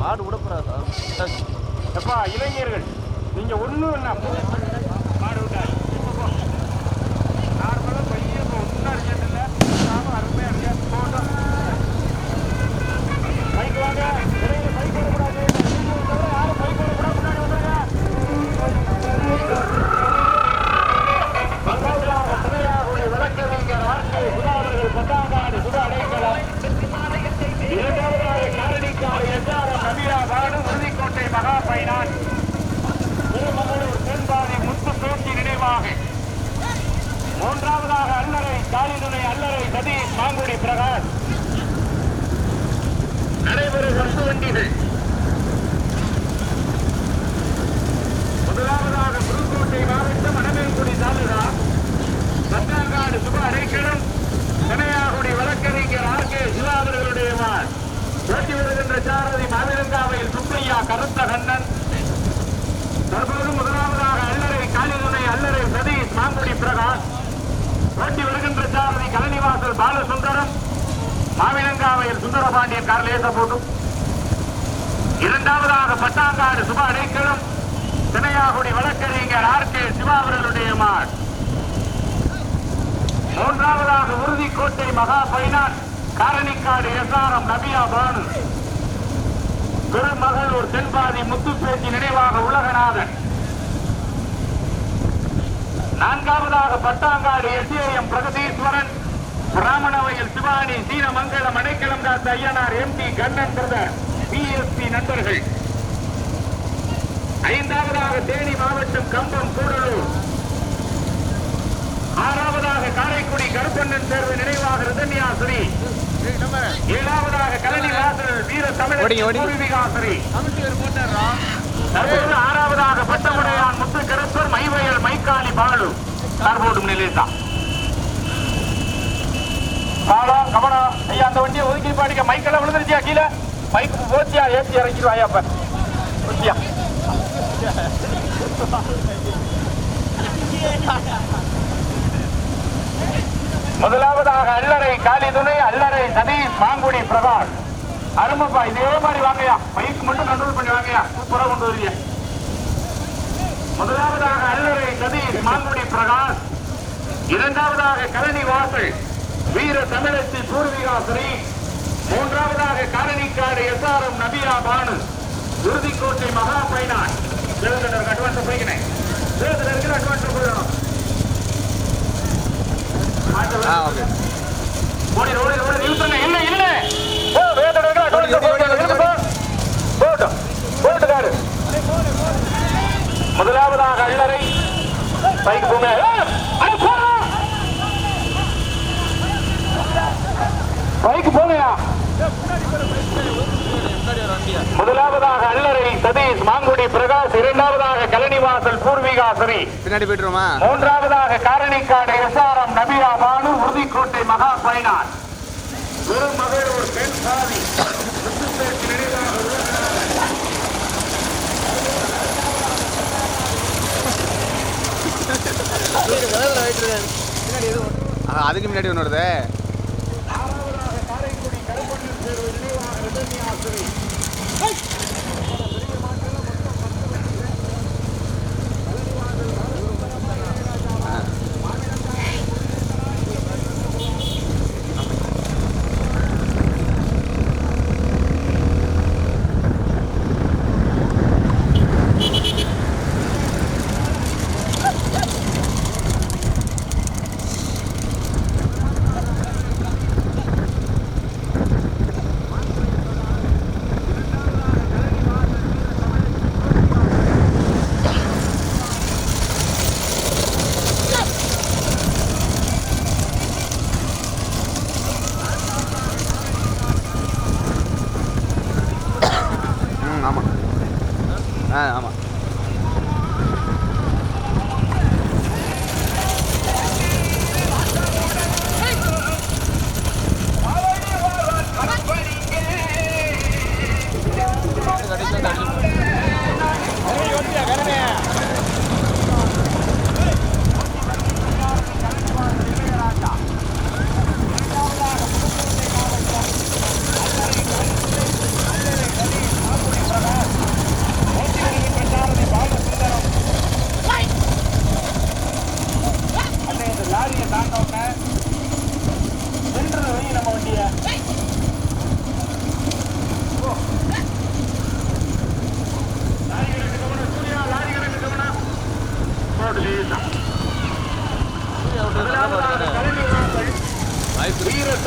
மாடு விடப்படாதா எப்பா இளைஞர்கள் நீங்கள் ஒன்றும் என்ன மாடு விட்டாங்க நார்மலா பையன் இப்போ ஒன்றும் அர்ஜென்ட் இல்லை நாம அருமையா இருக்கு போட்டோம் பைக் வாங்க இடையில பைக் வரக்கூடாது யாரும் பைக் வரக்கூடாது முன்னாடி வந்துருங்க பங்காளியாக துணையாகுடி வழக்கறிஞர் ஆர்கே சுதா அவர்கள் பத்தாங்காடு சுதா அடைக்கலம் இரண்டாவதாக காரணிக்காடு எஸ்ஆர்எம் நபியா பாடு உறுதிக்கோட்டை மகா பைனான் திருமகளூர் தென்பாதி முத்து பேச்சு நினைவாக மூன்றாவதாக அல்லறை காலிதுணை அல்லறை சதீஷ் மாங்குடி பிரகாஷ். நடைபெறும் வண்டிகள் முதலாவதாக புதுக்கோட்டை மாவட்டம் அனமேல்குடி தாலுகா பத்தாங்காடு சுப அடைக்கலம் கனையாகுடி வழக்கறிஞர் ஆர் கே சிவா அவர்களுடைய மகன். ஓட்டி வருகின்ற சாரதி மாவிலங்காவையில் சுப்பையா கருத்த கண்ணன் தற்போது முதலாவதாக அல்லறை காலிதுணை அல்லறை சதீஷ் மாங்குடி பிரகாஷ் ஓட்டி வருகின்ற சாரதி கலனிவாசல் பாலசுந்தரம் மாவிலங்காவையில் சுந்தரபாண்டியன் கார்லேச போட்டும் இரண்டாவதாக பட்டாங்காடு சுப அடைக்கலம். தினையாகுடி வழக்கறிஞர் ஆர் கே சிவா அவர்களுடைய மகன். மூன்றாவதாக உறுதிக்கோட்டை மகா பைனான் காரணிக்காடு எஸ்ஆர்எம் நபியா பானு. பெருமகளூர் தென்பாதி முத்துப்பேச்சி நினைவாக உலகநாதன். நான்காவதாக Pattangadu SAM Pragatheeswaran. Bramanavayal Shivani Seenamangalam Adaikalam Katha Ayyanar M D Kannan brother BSP நண்பர்கள். ஐந்தாவதாக தேனி மாவட்டம் கம்பம் கூடலூர். ஆறாவதாக காரைக்குடி கருப்பண்ணன் தேர்வு நினைவாக ரிதன்யாசிரி. ஏழாவதாக கலனி வாசல் வீர ஓடிங்க, தமிழ் ஓடிங்க. பூர்விகாசிரி தற்போது ஆறாவதாக பட்டமுடையான் முத்து கருப்பர் மைவயல் மைக்காலி பாலு. சார்போடும் நிலையத்தா காலம் கவனம் ஐயா அந்த வண்டியை ஒதுக்கி பாடிக்க மைக்கெல்லாம் விழுந்துருச்சியா கீழே? மைக் போச்சியா ஏற்றி இறக்கிடுவாயா அப்ப. போச்சியா முதலாவதாக அல்லறை காலி துணை அல்லறை சதீஷ் மாங்குடி பிரதான் அருமப்பா இதே மாதிரி வாங்கயா பைக் மட்டும் கண்ட்ரோல் பண்ணி வாங்கயா சூப்பரா கொண்டு வருவீங்க முதலாவதாக அல்லறை சதீஷ் மாங்குடி பிரகாஷ் இரண்டாவதாக கரணி வாசல். வீர தமிழச்சி பூர்விகாசிரி மூன்றாவதாக காரணிக்காடு எஸ்ஆர்எம் நபியா பானு உறுதிக்கோட்டை மகா பைனான் தேர்தலருக்கு அட்வான்ஸ் போய்க்கினேன் தேர்தலருக்கு அட்வான்ஸ் போயிடணும். ஓடி ஓடி ஓடி நிறுத்துங்க. இல்ல இல்ல. ஓ வேதனைக்கு அட்வான்ஸ் போயிடணும். போட்டும் போட்டுக்காரு முதலாவதாக அள்ளரை. பைக் போங்க ஏய், அட போடா. பைக் போங்கயா முதலாவதாக அல்லறை சதீஷ் மாங்குடி பிரகாஷ் இரண்டாவதாக கலனிவாசல் பூர்விகாசரி. பின்னாடி போயிட்டுருமா மூன்றாவதாக காரணிக்காடு எஸ்ஆர்எம் நபியா பானு உறுதிக்கோட்டை மகா பைனான். ஒரு மகள் ஒரு பெண் சாதி. அதுக்கு முன்னாடி ஒன்று வருது.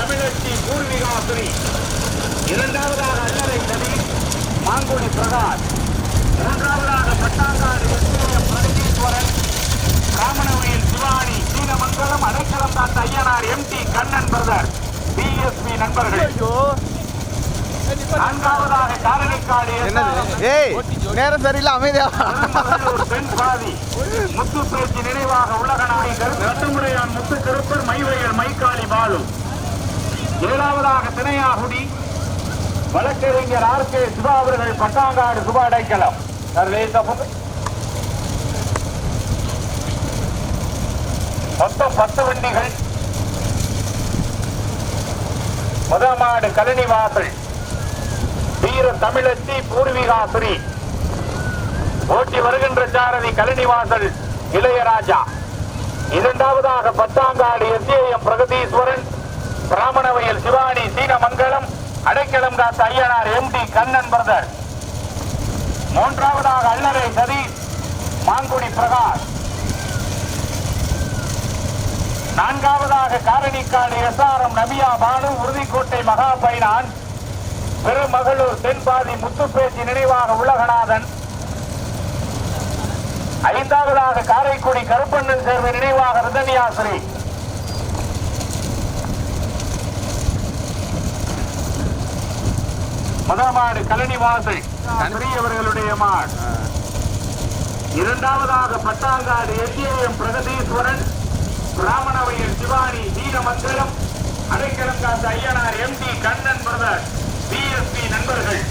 தமிழச்சி பூர்விகாசுரி. இரண்டாவதாக அண்ணரை கவி மாங்குடி பிரகாஷ். மூன்றாவதாக பட்டாங்காடு பிரகதீஸ்வரன் காமனவையில் சிவானி சீனமங்கலம் அடைக்கலம் தாத்த Ayyanar M D Kannan brother. BSP நண்பர்கள். நான்காவதாக காரணிக்காடு ஏய் நேரம் சரியில்லை அமைதியா பெண் பாதி. முத்து பேச்சு நினைவாக உலக நாயகர் கட்டுமுறையான் முத்து கருப்பர் மைவையர் மைக்காளி பாலு. ஏழாவதாக திணையாகுடி வழக்கறிஞர் ஆர் கே சிவா அவர்கள் பட்டாங்காடு சுபா அடைக்கலம் மொத்தம் பத்து வண்டிகள். முதமாடு கலனிவாசல் வீர தமிழச்சி பூர்வீகாசுரி. ஓட்டி வருகின்ற சாரதி கலனிவாசல் இளையராஜா. இரண்டாவதாக பத்தாங்காடு எஸ்ஏஎம் பிரகதீஸ்வரன். பிராமணவயல் சிவானி சீனமங்கலம் அடைக்கலம் காத்த ஐயனார் எம்டி கண்ணன் பிரதர். மூன்றாவதாக அல்லறை சதீஷ் மாங்குடி பிரகாஷ். நான்காவதாக காரணிக்காடு எஸ்ஆர்எம் நபியா பானு உறுதிக்கோட்டை மகா பைனான் பெருமகளூர் தென்பாதி முத்துப்பேச்சி நினைவாக உலகநாதன். ஐந்தாவதாக காரைக்குடி கருப்பண்ணன் சேர்ந்த நினைவாக ரிதன்யாசிரி. முதமாடு கலனிவாசல் பெரியவர்களுடைய மாடு. இரண்டாவதாக Pattangadu SAM Pragatheeswaran Bramanavayar Shivani Veeramangalam Adaikalam Katha Ayyanar MD Kannan brother BSP நண்பர்கள்.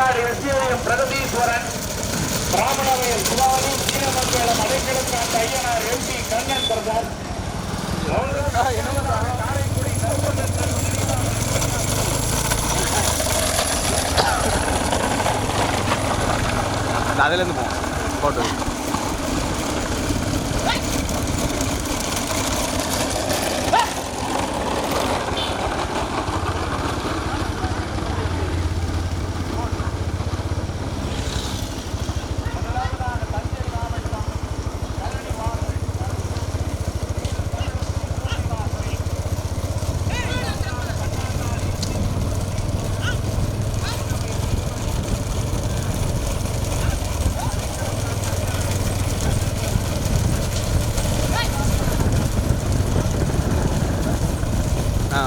பத்தாங்காடு எஸ்ஏஎம் பிரகதீஸ்வரன். பிராமணவையர் சிவானி சீனமங்கலம் அடைக்கலம் காத்த ஐயனார் எம்பி கண்ணன் பிரதர். காரைக்குடி அதுலேருந்து போவோம் போட்டு ஆ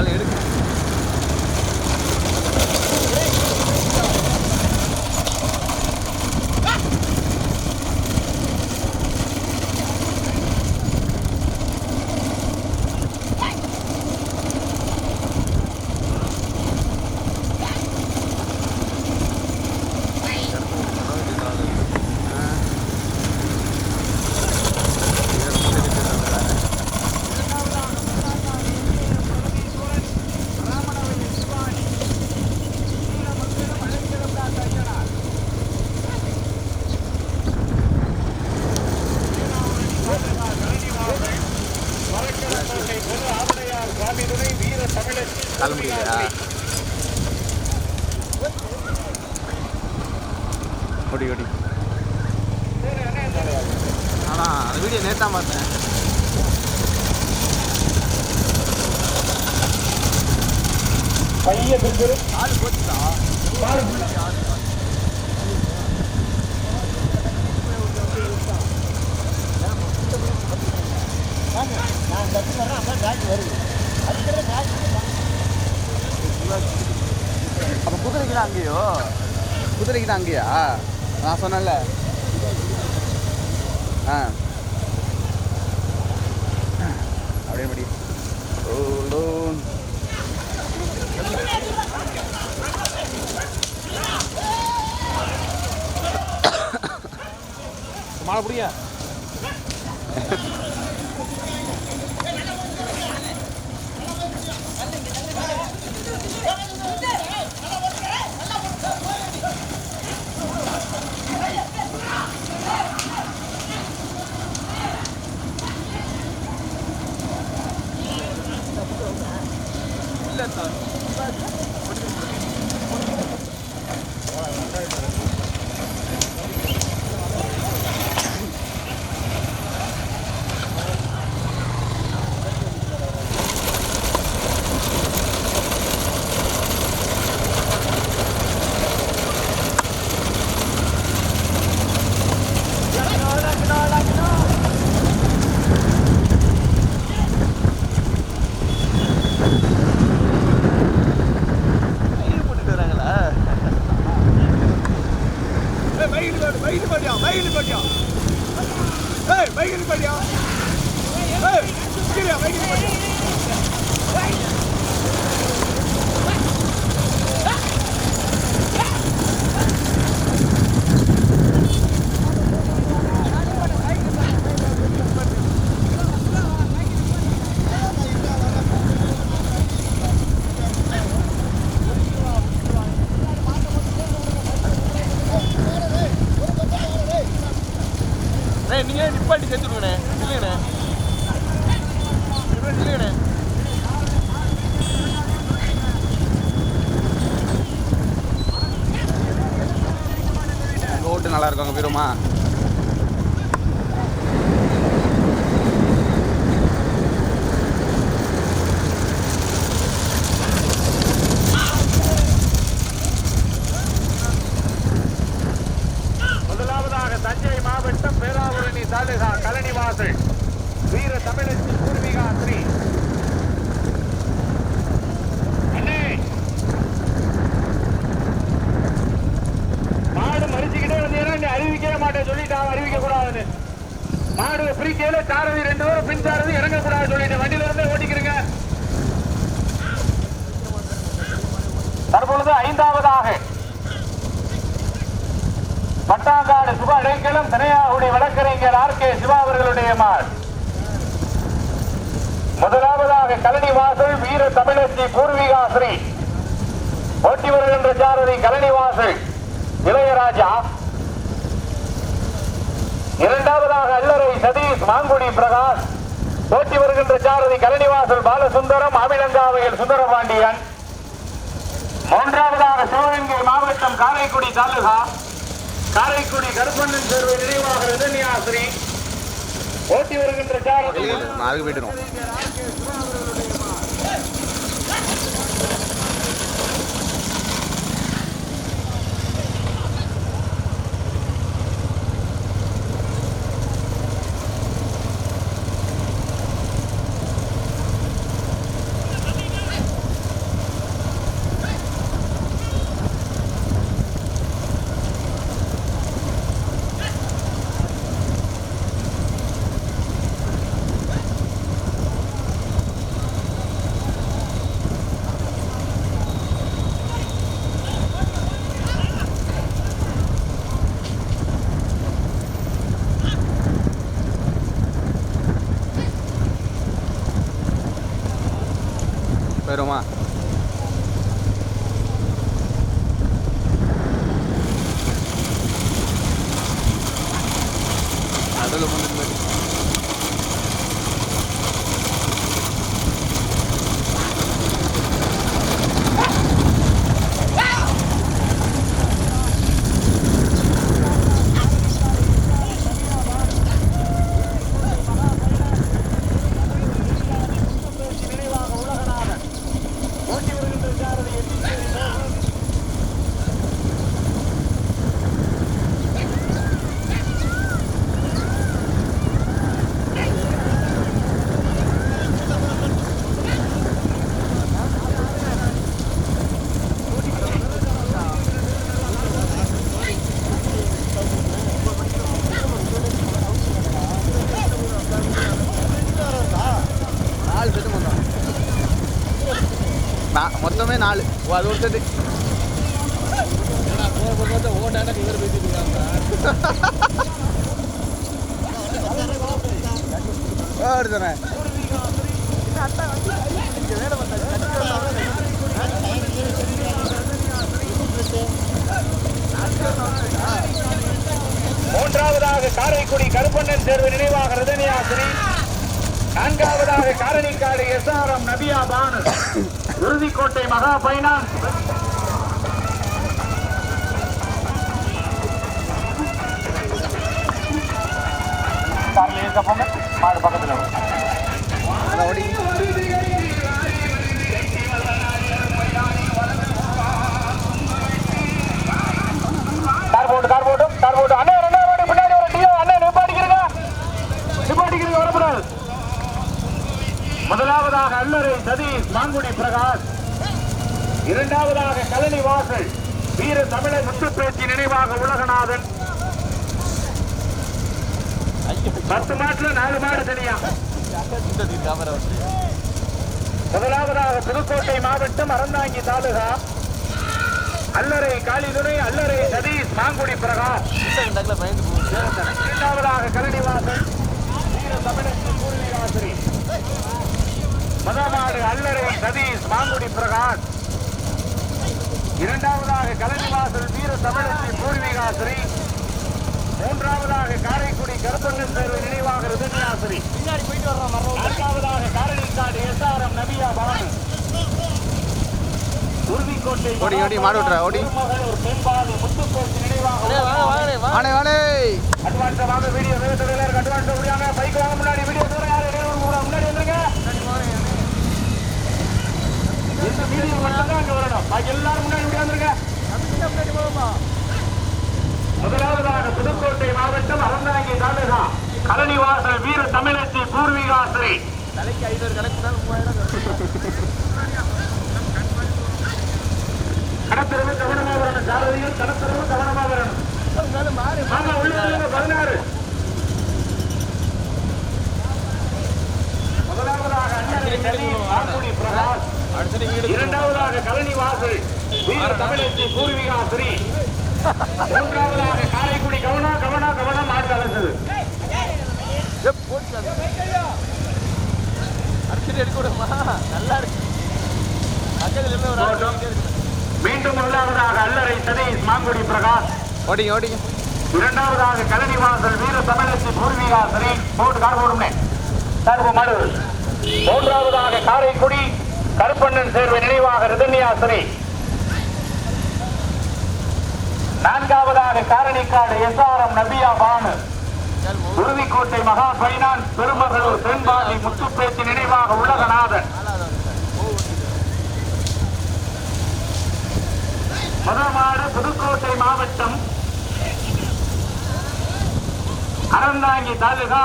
அதில் எடுக்க தள்ள முடியலையா ஓடி ஓடி. ஆனால் அந்த வீடியோ நேற்று தான் பார்த்தேன். பைய கிடைக்குதா அங்கேயா நான் சொன்னல ஆ. அப்படியே படி மாலை புடியா? ஓட்டு முதலாவதாக தஞ்சை மாவட்டம் பேராவூரணி தாலுகா கலனிவாசல். வீர தமிழச்சி பூர்விகா ஸ்ரீ. அறிவிக்கவே மாட்டேன் சொல்லிட்டான் அறிவிக்க கூடாதுன்னு மாடு பிரிக்கையில சாரதி ரெண்டு பேரும் பின் சாரதி இறங்கக்கூடாது சொல்லிட்டு வண்டியில இருந்து ஓட்டிக்கிறீங்க தற்பொழுது ஐந்தாவதாக. பட்டாங்காடு சுப இடைக்கலம் தனியாகுடி வழக்கறிஞர் ஆர் கே சிவா அவர்களுடைய மாள் முதலாவதாக கலனி வாசல் வீர தமிழச்சி பூர்வீகாசிரி. ஓட்டி வருகின்ற சாரதி கலனி வாசல். இளையராஜா இரண்டாவதாக அல்லறை சதீஷ் மாங்குடி பிரகாஷ். போட்டி வருகின்ற சாரதி கலனிவாசல் பாலசுந்தரம் அமிலங்காவையில் சுந்தரபாண்டியன். மூன்றாவதாக சிவகங்கை மாவட்டம் காரைக்குடி தாலுகா. காரைக்குடி கருப்பண்ணன் சேர்வை நினைவாக ரிதன்யாசிரி போட்டி வருகின்ற சாரதி. நாளைக்கு શહેરોમાં நாலு ஓ அது ஒரு செட்டு. வருதுண்ணே மூன்றாவதாக காரைக்குடி கருப்பண்ணன் சேர்வு நினைவாக ரிதன்யாசிரி நான்காவதாக காரணிக்காடு எஸ் ஆர் எம் நபியா பானு. உறுதிக்கோட்டை மகா பைனான்ஸ் இருக்க போங்க மாடு பக்கத்தில் வரும். அதான் பின்னாடி ஒரு டியோ அண்ணன் நிப்பாட்டிக்கிறீங்க. நிப்பாட்டிக்கிறீங்க வரப்படாது முதலாவதாக அல்லறை சதீஷ் மாங்குடி பிரகாஷ். இரண்டாவதாக கலனி வாசல் வீர தமிழர் முத்துப்பேச்சி நினைவாக உலகநாதன். பத்து மாட்டுல நாலு மாடு தனியா. முதலாவதாக புதுக்கோட்டை மாவட்டம் அறந்தாங்கி தாலுகா. அல்லறை காளிதுரை அல்லறை சதீஷ் மாங்குடி பிரகாஷ். இரண்டாவதாக கரடிவாசன் வீர தமிழர் பூர்வீகாசிரி மதமாடு அல்லறை சதீஷ் மாங்குடி பிரகாஷ் இரண்டாவதாக கலனிவாசல் வீர தமிழச்சி பூர்வீகாசிரி மூன்றாவதாக காரைக்குடி கருப்பங்கன் தேர்வு நினைவாக ரிதன்யாசிரி நான்காவதாக காரணிக்காடு எஸ்ஆர்எம் நபியா பானு உறுதிக்கோட்டை ஓடி, ஓடி, மாடு விட்றா, ஓடி. திருமகளூர் தென்பாதி முத்துக்கோட்டை நினைவாக வாணே வாணே அட்வான்ஸ் வாங்க வீடியோ எல்லாரும் அட்வான்ஸ் முடியாங்க பைக் வாங்க முன்னாடி வீடியோ கூடாது. முன்னாடி வந்துருங்க இந்த மட்டும் தான் அங்க வரணும் பாக்கி எல்லாரும் முன்னாடி முடியாந்துருங்க முதலாவதாக புதுக்கோட்டை மாவட்டம் அறந்தாங்கி தாலுகா. கலனிவாசல் வீர தமிழச்சி பூர்வீகாசிரி. கடத்தரவு கவனமாக வரணும் சாரதியும் கடத்தரவு கவனமாக வரணும். பதினாறு. முதலாவதாக அண்ணனை பிரகாஷ். இரண்டாவதாக கலனி வாசல். வீர தமிழச்சி பூர்வீகாசிரி மூன்றாவதாக காரைக்குடி கவனா கவனா கவனம் வந்துட்டே இருக்கு. மீண்டும் முதலாவதாக அல்லறை சதீஷ் மாங்குடி பிரகாஷ். ஓடிங்க ஓடிங்க. இரண்டாவதாக கலனி வாசல் வீர தமிழச்சி பூர்வீகாசிரி போட்டு கார் போடுமே போ மாடு. மூன்றாவதாக காரைக்குடி கருப்பண்ணன் சேர்வை நினைவாக ரிதன்யாசிரி. நான்காவதாக காரணிக்காடு எஸ்ஆர்எம் நபியா பானு. உறுதிக்கோட்டை மகா பைனான்ஸ் பெருமகளூர் தென்பாதி முத்துப்பேச்சு நினைவாக உலகநாதன். மதமாடு புதுக்கோட்டை மாவட்டம் அறந்தாங்கி தாலுகா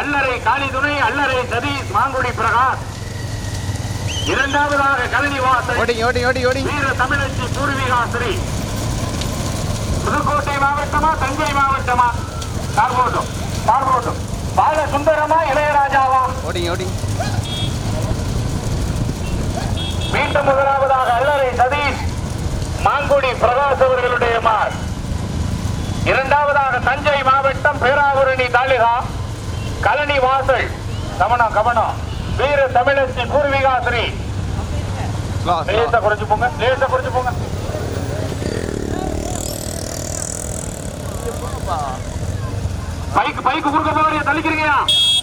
அல்லறை காளிதுணை அல்லறை சதீஷ் மாங்குடி பிரகாஷ். இரண்டாவதாக கலனிவாசல் ஓடிங்க ஓடிங்க ஓடி ஓடி வீர தமிழச்சி பூர்வீகாசிரி. புதுக்கோட்டை மாவட்டமா தஞ்சை மாவட்டமா? கார்போட்டம் கார்போட்டம் பால சுந்தரமா இளையராஜாவா? ஓடிங்க ஓடிங்க மீண்டும் முதலாவதாக அல்லறை சதீஷ் மாங்குடி பிரகாஷ் அவர்களுடைய மார். இரண்டாவதாக தஞ்சை மாவட்டம் பேராவூரணி தாலுகா கலனி வாசல். கவனம் கவனம். வீர தமிழச்சி பூர்வீகாசிரி லேசா குறைச்சு போங்க லேசா குறைச்சு போங்க. பைக் பைக் குறுக்க போறிய தள்ளிக்கிறீங்க.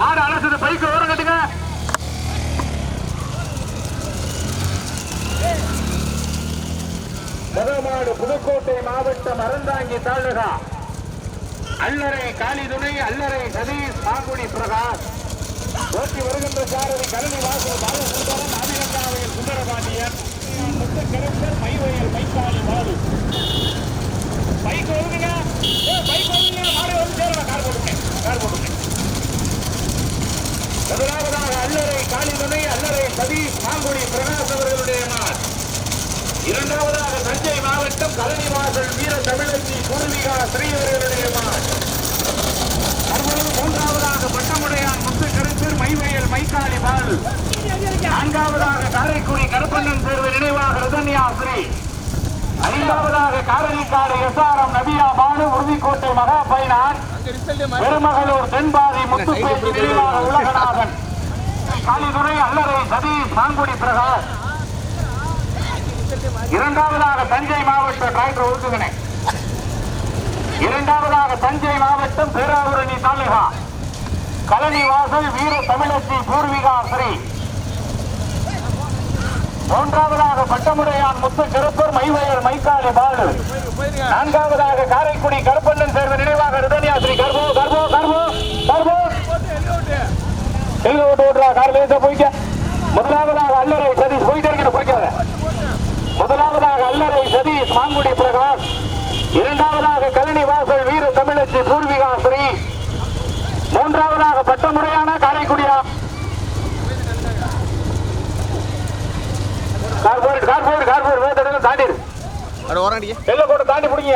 மாடு அலசுது பைக் ஓரம் கட்டுங்க. முதமாடு புதுக்கோட்டை மாவட்டம் அறந்தாங்கி தாலுகா. அல்லறை காளிதுணை அல்லறை சதீஷ் மாங்குடி பிரகாஷ். ஓட்டி வருகின்ற சாரதி கருணி வாசல் பாலசுந்தரம் ஆதிரங்காவையில் சுந்தரபாண்டியன் முத்து மைவயல் மைக்காளி பாலு பைக் வருதுங்க ஏ, பைக் வருதுங்க மாடு வந்து சேருங்க. கார் போட்டுங்க கார் போட்டுங்க முதலாவதாக அல்லறை காளிதுணை அல்லறை சதீஷ் மாங்குடி பிரகாஷ் அவர்களுடைய நாள் இரண்டாவதாக தஞ்சை மாவட்டம் கலனி வாசல் வீர தமிழச்சி பூர்விகா ஸ்ரீ அவர்களுடைய நாள் மூன்றாவதாக பட்டமுடையான் முத்து கருத்தர் மைவயல் நான்காவதாக காரைக்குடி கருப்பண்ணன் தேர்வு நினைவாக ரதன்யா ஸ்ரீ. ஐந்தாவதாக காரணிக்காடு எஸ்ஆர்எம் நபியா பானு உறுதிக்கோட்டை மகா பைனான் பெருமகளூர் தென்பாதி முத்துப்பேட்டி நினைவாக உலகநாதன். கலிதுரை அல்லறை சதீஷ் மாங்குடி பிரகாஷ். இரண்டாவதாக தஞ்சை மாவட்ட டிராக்டர் ஒதுக்குகிறேன் இரண்டாவதாக தஞ்சை மாவட்டம் பேராவூரணி தாலுகா. கலனி வாசல் வீர தமிழச்சி பூர்விகா ஸ்ரீ மூன்றாவதாக பட்டமுடையான் முத்து கருப்பர் மைவயர் மைக்காலி பாலு. நான்காவதாக காரைக்குடி கருப்பண்ணன் சேர்வு நினைவாக ரிதன்யாஸ்ரீ கர்போ கர்போ கர்போ கர்போ. எங்க ஓட்டு ஓட்டுறா கார் லேசா போய்க்க. முதலாவதாக அல்லரை சதீஷ் போயிட்டே இருக்கிற போய்க்காத. முதலாவதாக அல்லரை சதீஷ் மாங்குடி பிரகாஷ். இரண்டாவதாக கலனி வாசல் வீர தமிழச்சி பூர்விகா ஸ்ரீ மூன்றாவதாக பட்டமுறையான காரைக்குடியா கார் போயிடு கார் போயிடு கார் போயிடு வேத்தடங்க தாண்டிடு. அப்படி ஓரங்கடியே எல்லை கோட்டை தாண்டி பிடிங்க.